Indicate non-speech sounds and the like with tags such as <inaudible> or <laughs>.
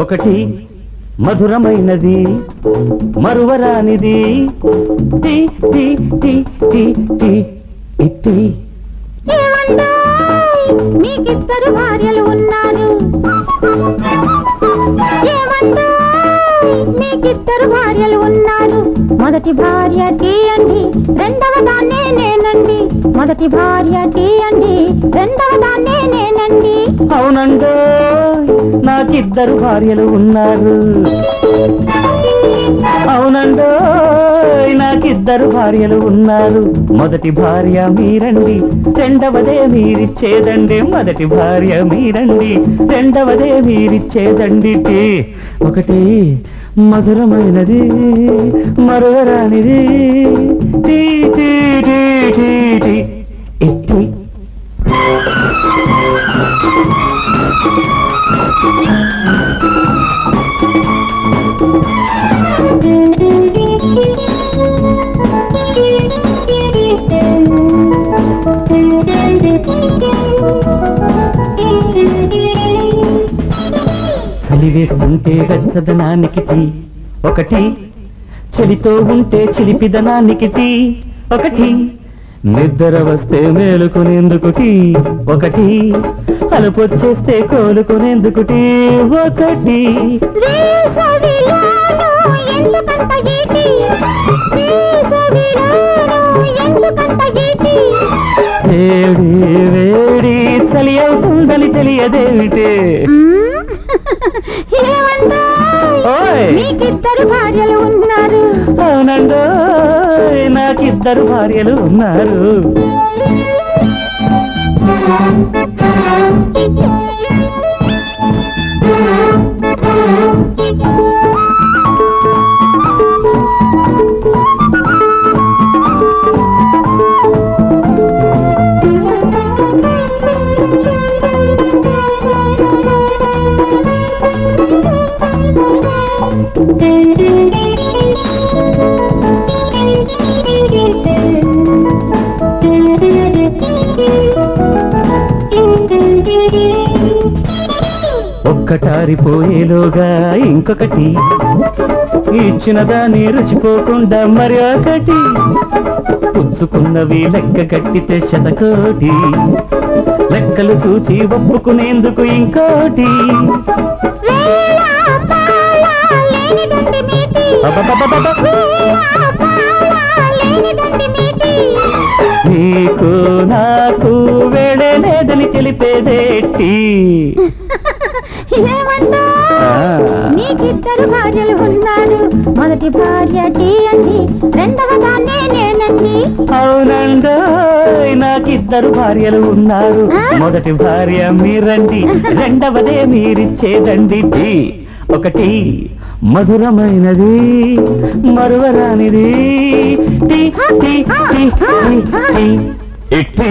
ఒకటి మధురమైనది మరువరానిది. ఇట్టి మీకిద్దరు భార్యలు ఉన్నారు మొదటి భార్య టీ అండి రెండవ దాన్నే నేనండి. మొదటి భార్య టీ అండి రెండవ దాన్నే నేనండి. అవునండో నాకిద్దరు భార్యలు ఉన్నారు. అవునండో నాకిద్దరు భార్యలు ఉన్నారు. మొదటి భార్య మీరండి రెండవదే మీరిచ్చేదండి. మొదటి భార్య మీరండి రెండవదే మీరిచ్చేదండి. ఒకటి మధురమైనది మరువరానిది tea tea tea tea tea. ఇట్టి చలివేస్తుంటే వెచ్చదనానికి టీ. ఒకటి చలితో ఉంటే చిలిపిదనానికి టీ. ఒకటి నిద్ర వస్తే మేలుకునేందుకు టీ. ఒకటి అలుపొచ్చేస్తే కోలుకునేందుకు టీ. ఒకటి. వేడి వేడి చలి అవుతుందని తెలియదేమిటే? మీకిద్దరు భార్యలు ఉన్నారు. అవునండో నాకిద్దరు భార్యలు ఉన్నారు. ఒక్కటారిపోయేలోగా ఇంకొకటి. ఇచ్చిన దాన్ని రుచిపోకుండా మరి ఒకటి. పుచ్చుకున్నవి లెక్క కట్టితే శతకోటి. లెక్కలు చూచి ఒప్పుకునేందుకు ఇంకోటి. వేళ పాళ నీకు నాకు లేదని తెలిపేదేటి? <laughs> నీకిద్దరు భార్యలు ఉన్నారు. మొదటి భార్య టీ అండి రెండవ దాన్నే నేనండి అవునండో నాకిద్దరు భార్యలు ఉన్నారు? మొదటి భార్య మీరండి రెండవదే మీరిచ్చేదండి టీ. ఒకటి మధురమైనది మరువరానిది. Tea tea tea tea tea